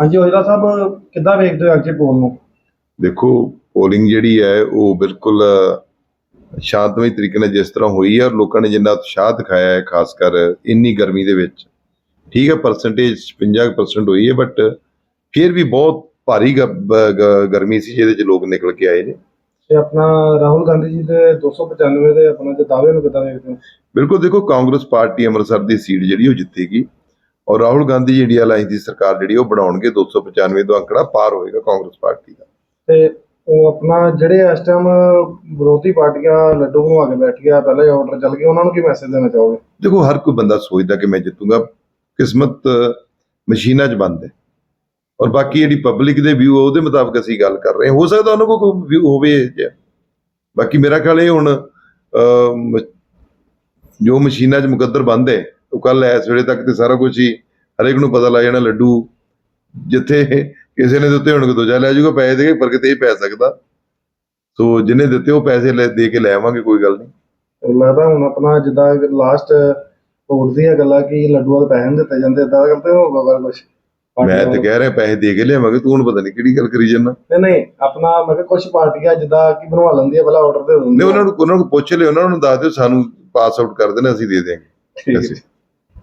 ਹਾਂਜੀ ਔਜਲਾ ਸਾਹਿਬ ਕਿੱਦਾਂ ਵੇਖਦੇ ਹੋ ਐਗਜ਼ਿਟ ਪੋਲ ਨੂੰ? ਦੇਖੋ ਪੋਲਿੰਗ ਜਿਹੜੀ ਹੈ ਉਹ ਬਿਲਕੁਲ ਸ਼ਾਂਤਮਈ ਤਰੀਕੇ ਨਾਲ ਜਿਸ ਤਰ੍ਹਾਂ ਹੋਈ ਹੈ ਔਰ ਲੋਕਾਂ ਨੇ ਜਿੰਨਾ ਉਤਸ਼ਾਹ ਦਿਖਾਇਆ ਹੈ ਖਾਸ ਕਰ ਇੰਨੀ ਗਰਮੀ ਦੇ ਵਿੱਚ। ਠੀਕ ਹੈ ਪਰਸੈਂਟੇਜ 56% ਹੋਈ ਹੈ ਬਟ ਫਿਰ ਵੀ ਬਹੁਤ ਭਾਰੀ ਗਰਮੀ ਸੀ ਜਿਹਦੇ ਚ ਲੋਕ ਨਿਕਲ ਕੇ ਆਏ ਨੇ। ਤੇ ਆਪਣਾ ਰਾਹੁਲ ਗਾਂਧੀ ਜੀ ਦੇ 295 ਦੇ ਆਪਣਾ ਦੇ ਦਾਅਵੇ ਨੂੰ ਕਿੱਦਾਂ ਵੇਖਦੇ ਹੋ? ਬਿਲਕੁਲ ਦੇਖੋ ਕਾਂਗਰਸ ਪਾਰਟੀ ਅੰਮ੍ਰਿਤਸਰ ਦੀ ਸੀਟ ਜਿਹੜੀ ਉਹ ਜਿੱਤੇਗੀ। ਔਰ ਰਾਹੁਲ ਗਾਂਧੀ ਇੰਡੀਆ ਅਲਾਈਅੰਸ ਦੀ ਸਰਕਾਰ ਜਿਹੜੀ ਉਹ ਬਣਾਉਣਗੇ 295 ਦਾ ਅੰਕੜਾ ਪਾਰ ਹੋਏਗਾ ਕਾਂਗਰਸ ਪਾਰਟੀ ਦਾ। ਤੇ ਉਹ ਆਪਣਾ ਜਿਹੜੇ ਇਸ ਟਾਈਮ ਵਿਰੋਧੀ ਪਾਰਟੀਆਂ ਲੱਡੂ ਬਣਵਾ ਕੇ ਬੈਠੀਆਂ ਪਹਿਲੇ ਆਰਡਰ ਚੱਲ ਗਏ ਉਹਨਾਂ ਨੂੰ ਕੀ ਮੈਸੇਜ ਦੇਣਾ ਚਾਹੋਗੇ? ਦੇਖੋ ਹਰ ਕੋਈ ਬੰਦਾ ਸੋਚਦਾ ਕਿ ਮੈਂ ਜਿੱਤੂਗਾ ਕਿਸਮਤ ਮਸ਼ੀਨਾਂ 'ਚ ਬੰਦ ਹੈ। ਔਰ ਬਾਕੀ ਜਿਹੜੀ ਪਬਲਿਕ ਦੇ ਵਿਊ ਉਹਦੇ ਮੁਤਾਬਕ ਅਸੀਂ ਗੱਲ ਕਰ ਰਹੇ ਹਾਂ। ਹੋ ਸਕਦਾ ਉਹਨਾਂ ਕੋਲ ਕੋਈ ਵਿਊ ਹੋਵੇ। ਬਾਕੀ ਮੇਰਾ ਖਿਆਲ ਇਹ ਹੁਣ ਜੋ ਮਸ਼ੀਨਾਂ 'ਚ ਮੁਕੱਦਰ ਬੰਦ ਹੈ ਉਹ ਕੱਲ ਇਸ ਵੇਲੇ ਤੱਕ ਤੇ ਸਾਰਾ ਕੁਝ ਹੀ ਹਰੇਕ ਨੂੰ ਪਤਾ ਲੱਗ ਜਾਣਾ ਲੱਡੂ। ਜਿੱਥੇ ਕਿਸੇ ਨੇ ਦਿੱਤੇ ਹੋਣਗੇ ਦੂਜਾ ਲੈ ਜਾਊਗਾ ਪੈਸੇ ਦੇ ਕੇ ਪਰ ਕਿਤੇ ਇਹ ਪੈ ਸਕਦਾ। ਸੋ ਜਿਹਨੇ ਦਿੱਤੇ ਉਹ ਪੈਸੇ ਲੈ ਦੇ ਕੇ ਲੈ ਆਵਾਂਗੇ ਕੋਈ ਗੱਲ ਨਹੀਂ। ਲੱਗਦਾ ਹੁਣ ਆਪਣਾ ਜਿੱਦਾਂ ਲਾਸਟ ਉੱਠਦੀਆਂ ਗੱਲਾਂ ਕਿ ਲੱਡੂਆਂ ਦੇ ਪੈਸੇ ਨਹੀਂ ਦਿੱਤੇ ਜਾਂਦੇ ਇਦਾਂ ਕਰਦੇ ਹੋਊਗਾ ਕੁਝ ਮੈਂ ਤੇ ਕਹਿ ਰਿਹਾ ਪੈਸੇ ਦੇ ਕੇ ਲਿਆਵਾਂਗੇ ਤੂੰ ਹੁਣ ਪਤਾ ਨਹੀਂ ਕਿਹੜੀ ਗੱਲ ਕਰੀ ਜਾਂਦਾ। ਨਹੀਂ ਨਹੀਂ ਆਪਣਾ ਮੈਂ ਕਿਹਾ ਕੁਝ ਪਾਰਟੀਆਂ ਜਿੱਦਾਂ ਕਿ ਬਣਵਾ ਲੈਂਦੀਆਂ ਪਹਿਲਾਂ ਆਰਡਰ ਦੇ ਨਹੀਂ ਦਿੰਦੀਆਂ ਉਹਨਾਂ ਨੂੰ ਉਹਨਾਂ ਨੂੰ ਪੁੱਛ ਲਿਓ ਉਹਨਾਂ ਨੂੰ ਦੱਸ ਦਿਓ ਸਾਨੂੰ ਪਾਸ ਆਊਟ ਕਰ ਦੇਣਾ ਅਸੀਂ ਦੇ ਦੇਵਾਂਗੇ ਠੀਕ। ਹੈ।